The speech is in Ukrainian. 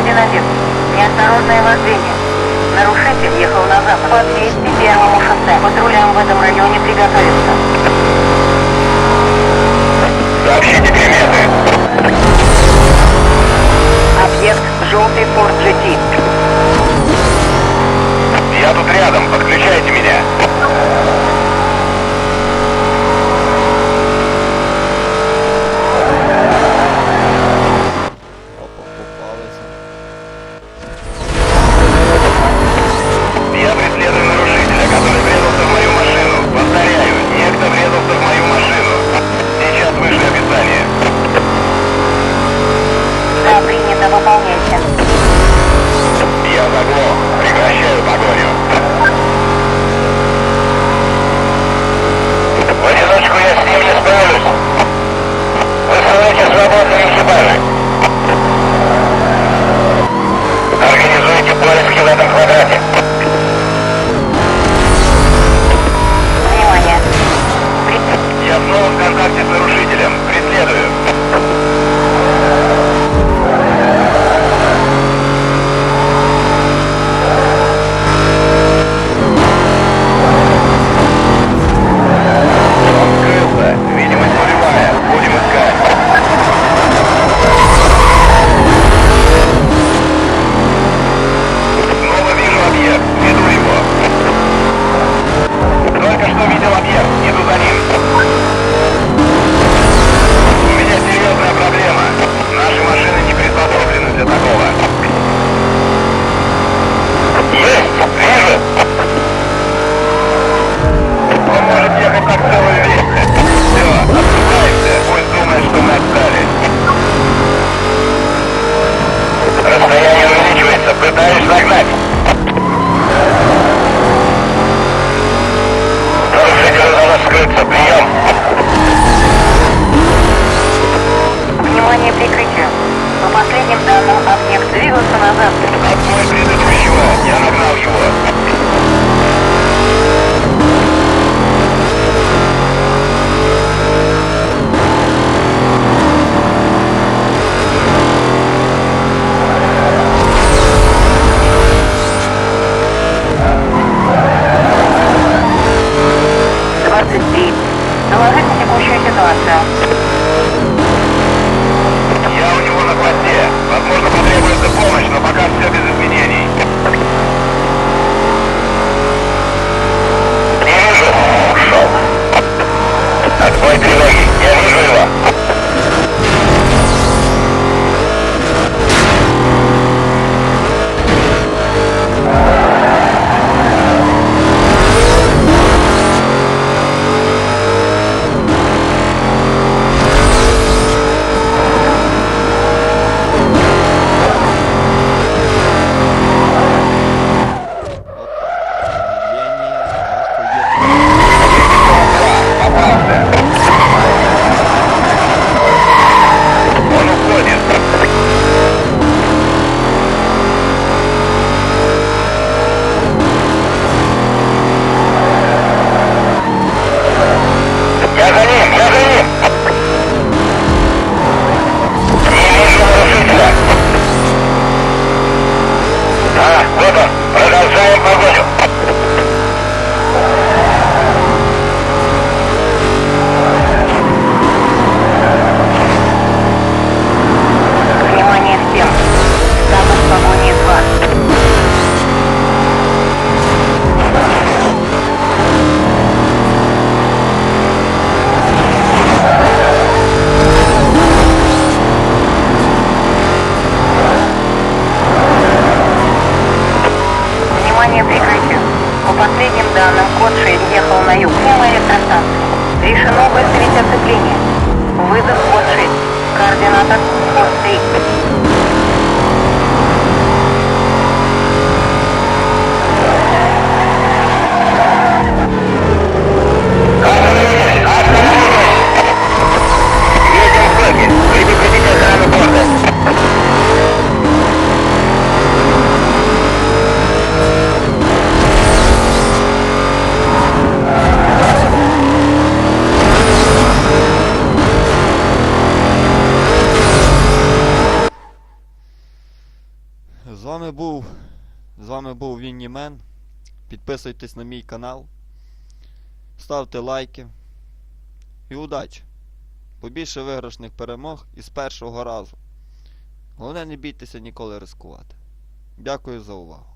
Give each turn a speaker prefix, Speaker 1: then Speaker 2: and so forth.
Speaker 1: 1-1. Неосторожное вождение. Нарушитель ехал на запад по 201 шоссе. Патрулям в этом районе приготовиться.
Speaker 2: Сообщите приметы.
Speaker 1: Объект «Желтый
Speaker 2: Я снова в контакте с нарушителем. Преследую. ситуация. Я у него на хвосте. Возможно, потребуется помощь, но пока все без изменений. Продолжаем погоню.
Speaker 1: Совершено быстрить оцепление. Вызов код 6. Координата код 3.
Speaker 3: вами був з вами був Віннімен. Підписуйтесь на мій канал, ставте лайки і удачі! Побільше виграшних перемог із першого разу. Головне, не бійтеся ніколи рискувати. Дякую за увагу.